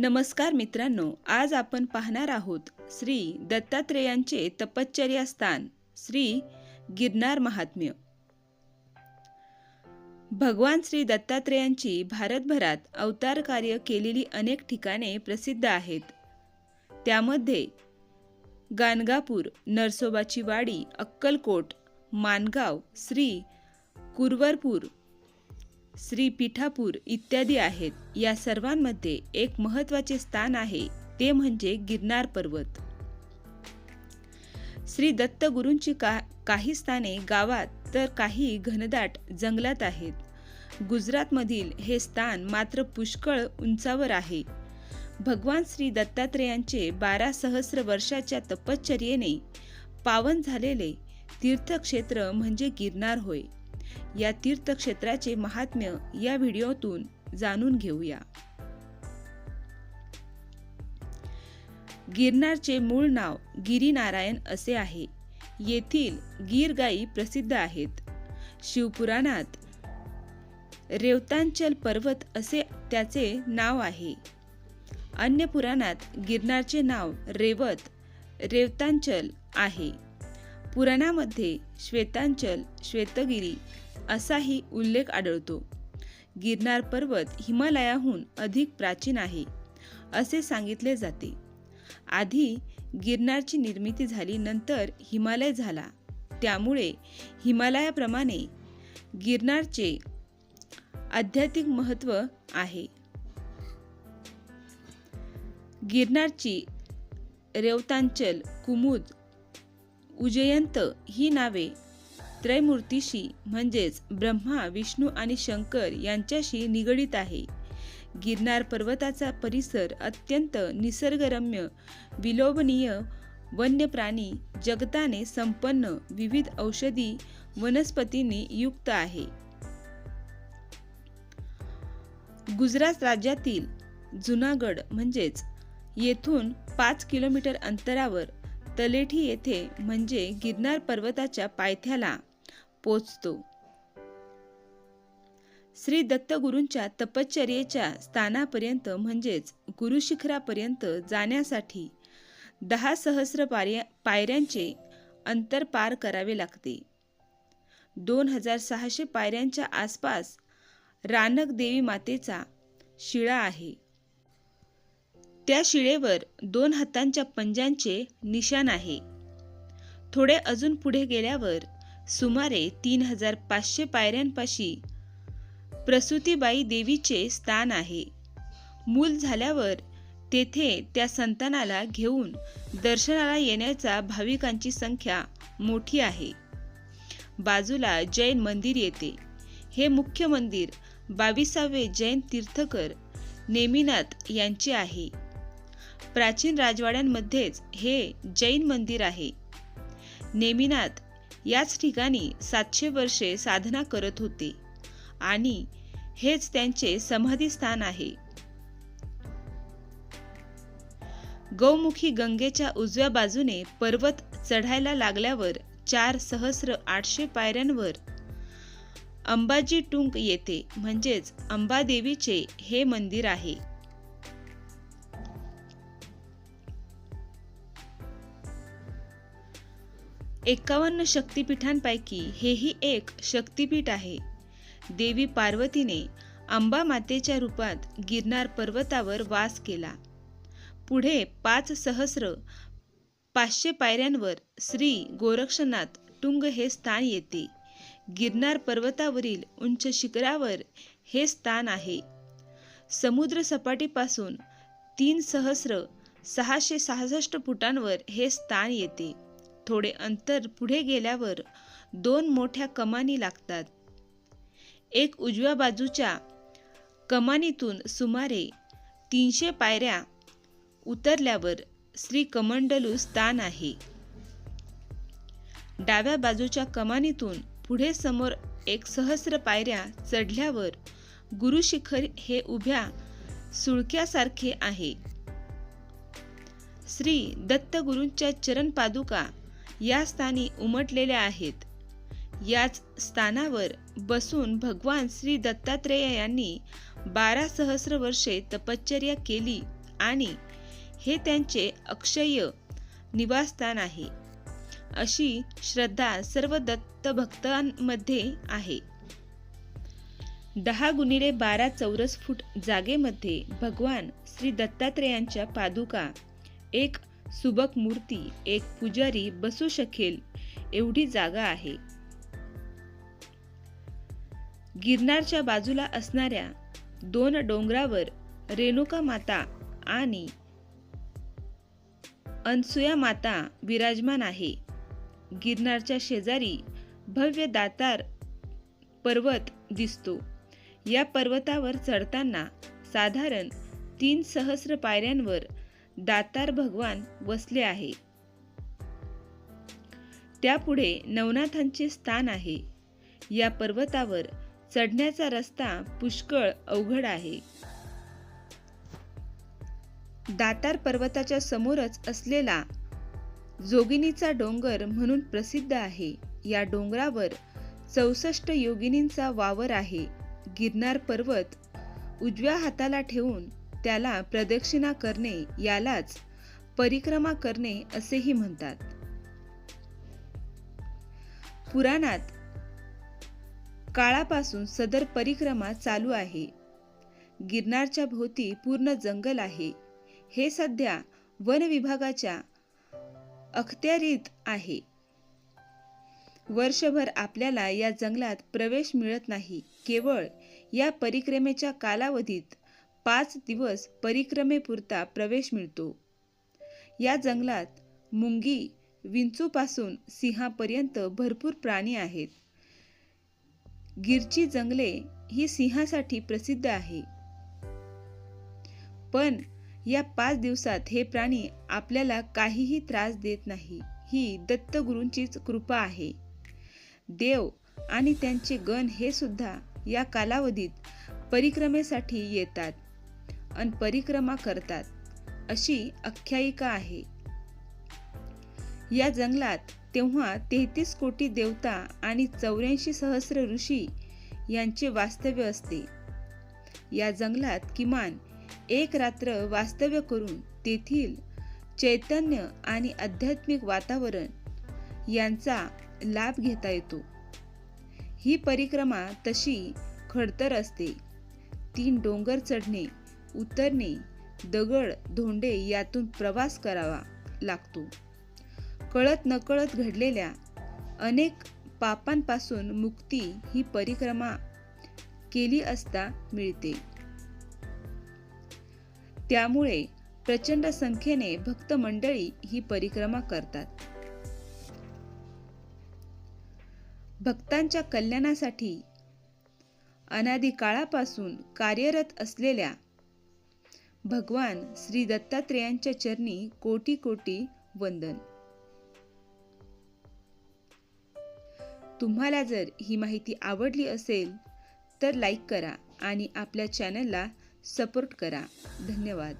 नमस्कार मित्रांनो आज आपण पाहणार आहोत श्री दत्तात्रेयांचे तपश्चर्या स्थान श्री गिरनार महात्म्य. भगवान श्री दत्तात्रेयांची भारतभरात अवतार कार्य केलेली अनेक ठिकाणे प्रसिद्ध आहेत. त्यामध्ये गाणगापूर नरसोबाची वाडी अक्कलकोट मानगाव श्री कुरवरपूर श्री पिठापूर इत्यादी आहेत. या सर्वांमध्ये एक महत्त्वाचे स्थान आहे ते म्हणजे गिरनार पर्वत. श्री दत्त गुरूंची का काही स्थाने गावात तर काही घनदाट जंगलात आहेत. गुजरातमधील हे स्थान मात्र पुष्कळ उंचावर आहे. भगवान श्री दत्तात्रेयांचे बारा सहस्र वर्षाच्या तपश्चर्येने पावन झालेले तीर्थक्षेत्र म्हणजे गिरनार होय. या तीर्थक्षेत्राचे महात्म्य या व्हिडिओतून जाणून घेऊया. गिरनारचे मूळ नाव गिरीनारायण असे आहे. येथील गीरगाई गायी प्रसिद्ध आहेत. शिवपुराणात रेवतांचल पर्वत असे त्याचे नाव आहे. अन्य पुराणात गिरनारचे नाव रेवत रेवतांचल आहे. पुराणामध्ये श्वेतांचल श्वेतगिरी असाही उल्लेख आढळतो. गिरनार पर्वत हिमालयाहून अधिक प्राचीन आहे असे सांगितले जाते. आधी गिरनारची निर्मिती झाली नंतर हिमालय झाला. त्यामुळे हिमालयाप्रमाणे गिरनारचे आध्यात्मिक महत्त्व आहे. गिरनारची रेवतांचल कुमुद उजयंत ही नावे त्रयमूर्तीशी म्हणजेच ब्रह्मा विष्णू आणि शंकर यांच्याशी निगडीत आहे. गिरनार पर्वताचा परिसर अत्यंत निसर्गरम्य विलोभनीय वन्य प्राणी जगताने संपन्न विविध औषधी वनस्पतींनी युक्त आहे. गुजरात राज्यातील जुनागड म्हणजेच येथून पाच किलोमीटर अंतरावर तलेठी येथे म्हणजे गिरनार पर्वताच्या पायथ्याला पोचतो. श्री दत्तगुरूंच्या तपश्चर्येच्या स्थानापर्यंत म्हणजेच गुरुशिखरापर्यंत जाण्यासाठी दहा सहस्र पार्या पायऱ्यांचे अंतर पार करावे लागते. दोन हजार सहाशे पायऱ्यांच्या आसपास रानक देवी मातेचा शिळा आहे. त्या शिळेवर दोन हातांच्या पंजांचे निशाण आहे. थोडे अजून पुढे गेल्यावर सुमारे तीन हजार पाचशे पायऱ्यांपाशी प्रसूतीबाई देवीचे स्थान आहे. मूल झाल्यावर तेथे त्या संतानाला घेऊन दर्शनाला येण्याचा भाविकांची संख्या मोठी आहे. बाजूला जैन मंदिर येते. हे मुख्य मंदिर बावीसावे जैन तीर्थकर नेमिनाथ यांचे आहे. प्राचीन राजवाड्यांमध्येच हे जैन मंदिर आहे. नेमिनाथ याच ठिकाणी सातशे वर्षे साधना करत होते आणि हेच त्यांचे समाधी स्थान आहे. गौमुखी गंगेच्या उजव्या बाजूने पर्वत चढायला लागल्यावर चार सहस्र आठशे पायऱ्यांवर अंबाजी टुंक येते. म्हणजेच अंबादेवीचे हे मंदिर आहे. एकावन्न शक्तिपीठांपैकी हेही एक शक्तिपीठ आहे. देवी पार्वतीने अंबा मातेच्या रूपात गिरनार पर्वतावर वास केला. पुढे पाच सहस्र पाचशे पायऱ्यांवर श्री गोरक्षनाथ टुंग हे स्थान येते. गिरनार पर्वतावरील उंच शिखरावर हे स्थान आहे. समुद्र सपाटीपासून तीन सहस्र सहाशे सहासष्ट फुटांवर हे स्थान येते. थोडे अंतर पुढे गेल्यावर दोन मोठ्या कमानी लागतात. एक उजव्या बाजूच्या कमानीतून सुमारे तीनशे पायऱ्या उतरल्यावर श्री कमंडलू स्थान आहे. डाव्या बाजूच्या कमानीतून पुढे समोर एक सहस्र पायऱ्या चढल्यावर गुरुशिखर हे उभ्या सुळक्यासारखे आहे. श्री दत्तगुरूंच्या चरण पादुका या स्थानी उमटलेल्या आहेत. याच स्थानावर बसून भगवान श्री दत्तात्रेय यांनी बारा सहस्र वर्षे तपश्चर्या केली आणि हे त्यांचे अक्षय निवासस्थान आहे. अशी श्रद्धा सर्व दत्त भक्तांमध्ये आहे. दहा गुणिले बारा चौरस फूट जागेमध्ये भगवान श्री दत्तात्रेयांच्या पादुका एक सुबक मूर्ती एक पुजारी बसू शकेल एवढी जागा आहे. गिरनारच्या बाजूला असणाऱ्या दोन डोंगरावर रेणुका माता आणि अनसुया माता विराजमान आहे. गिरनारच्या शेजारी भव्य दातार पर्वत दिसतो. या पर्वतावर चढताना साधारण तीन सहस्र पायऱ्यांवर दातार भगवान वसले आहे. त्यापुढे नवनाथांचे स्थान आहे. या पर्वतावर चढण्याचा रस्ता पुष्कळ अवघड आहे. दातार पर्वताच्या समोरच असलेला जोगिनीचा डोंगर म्हणून प्रसिद्ध आहे. या डोंगरावर चौसष्ट योगिनींचा वावर आहे. गिरनार पर्वत उजव्या हाताला ठेवून त्याला प्रदक्षिणा करणे यालाच परिक्रमा करणे असेही म्हणतात. पुराणात काळापासून सदर परिक्रमा चालू आहे. गिरनारच्या भोवती पूर्ण जंगल आहे. हे सध्या वन विभागाच्या अखत्यारीत आहे. वर्षभर आपल्याला या जंगलात प्रवेश मिळत नाही. केवळ या परिक्रमेच्या कालावधीत पाच दिवस परिक्रमेपुरता प्रवेश मिळतो. या जंगलात मुंगी विंचूपासून सिंहापर्यंत भरपूर प्राणी आहेत. गिरची जंगले ही सिंहासाठी प्रसिद्ध आहे. पण या पाच दिवसात हे प्राणी आपल्याला काहीही त्रास देत नाही ही दत्तगुरूंचीच कृपा आहे. देव आणि त्यांचे गण हे सुद्धा या कालावधीत परिक्रमेसाठी येतात. आणि परिक्रमा करतात अशी आख्यायिका आहे. या जंगलात तेव्हा तेहतीस कोटी देवता आणि चौऱ्याऐंशी सहस्र ऋषी यांचे वास्तव्य असते. या जंगलात किमान एक रात्र वास्तव्य करून तेथील चैतन्य आणि आध्यात्मिक वातावरण यांचा लाभ घेता येतो. ही परिक्रमा तशी खडतर असते. तीन डोंगर चढणे उतरणे दगड धोंडे यातून प्रवास करावा लागतो. कळत नकळत घडलेल्या अनेक पापांपासून मुक्ती ही परिक्रमा केली असता मिळते. त्यामुळे प्रचंड संख्येने भक्त मंडळी ही परिक्रमा करतात. भक्तांच्या कल्याणासाठी अनादी काळापासून कार्यरत असलेल्या भगवान श्री दत्तात्रेयांच्या चरणी कोटी कोटी वंदन. तुम्हाला जर ही माहिती आवडली असेल तर लाईक करा आणि आपल्या चॅनलला सपोर्ट करा. धन्यवाद.